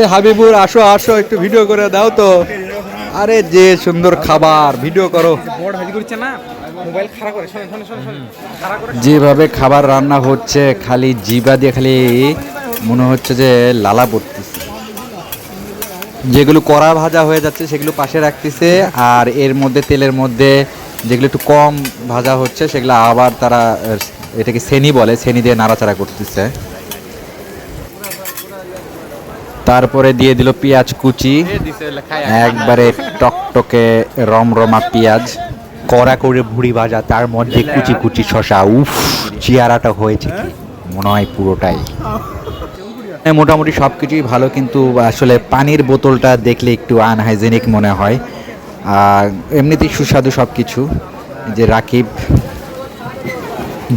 এ হাবিবুর আসো আসো একটু ভিডিও করে দাও তো। আরে যে সুন্দর খাবার ভিডিও করো। যেভাবে খাবার রান্না হচ্ছে খালি জিবা দিয়ে খালি মনে হচ্ছে যে লালা পড়তেছে। যেগুলো কড়া ভাজা হয়ে যাচ্ছে সেগুলো পাশে রাখতেছে, আর এর মধ্যে তেলের মধ্যে যেগুলো একটু কম ভাজা হচ্ছে সেগুলো আবার তারা, এটাকে সেনি বলে, সেনি দিয়ে নাড়াচাড়া করতেছে। তারপরে দিয়ে দিল পেঁয়াজ কুচি। একবারে টকটকে রমরমা পেঁয়াজ। কড়া করে ভুড়ি ভাজা, তার মধ্যে কুচি কুচি শশা উফ চেয়ারাটা হয়েছে মনে হয় পুরোটাই। মোটামুটি সব কিছুই ভালো কিন্তু আসলে পানির বোতলটা দেখলে একটু আনহাইজেনিক মনে হয়। আর এমনিতেই সুস্বাদু সব কিছু যে রাকিব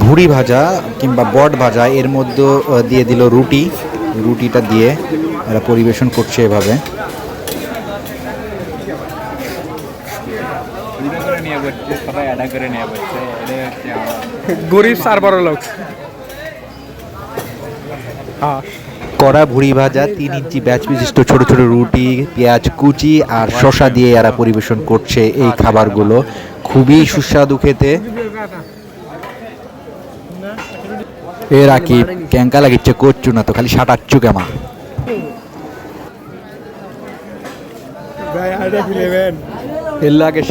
ভুড়ি ভাজা কিংবা বট ভাজা এর মধ্যে দিয়ে দিল রুটি। রুটিটা দিয়ে এরা পরিবেশন করছে এভাবে। গরিব আর বড় লোক। হ্যাঁ। কড়া ভুড়ি ভাজা, তিন ইঞ্চি ব্যাচ বিশিষ্ট ছোট ছোট রুটি, পেঁয়াজ কুচি আর শশা দিয়ে এরা পরিবেশন করছে এই খাবারগুলো। খুবই সুস্বাদু খেতে। এ রাকিব ক্যাঙ্কা লাগিচ্ছে করছু না তো খালি সাটাচ্ছু কেমা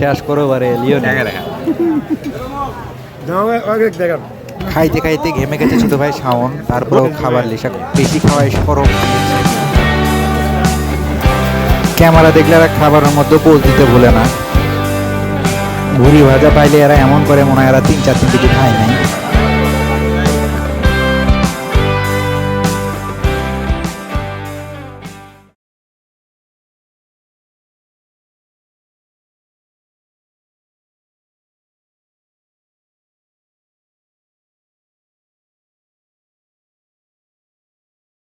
শেষ করো বারে আগে দেখান। খাইতে খাইতে ঘেমে গেছে ছোট ভাই শাওন, তারপরেও খাবার লিসা বেশি খাওয়াই সরম ক্যামেরা দেখলে এরা খাবারের মধ্যে পোজ দিতে ভুলে না। ভুড়ি ভাজা পাইলে এরা এমন করে মনে হয় এরা তিন চার দিন কিছু খায় নাই।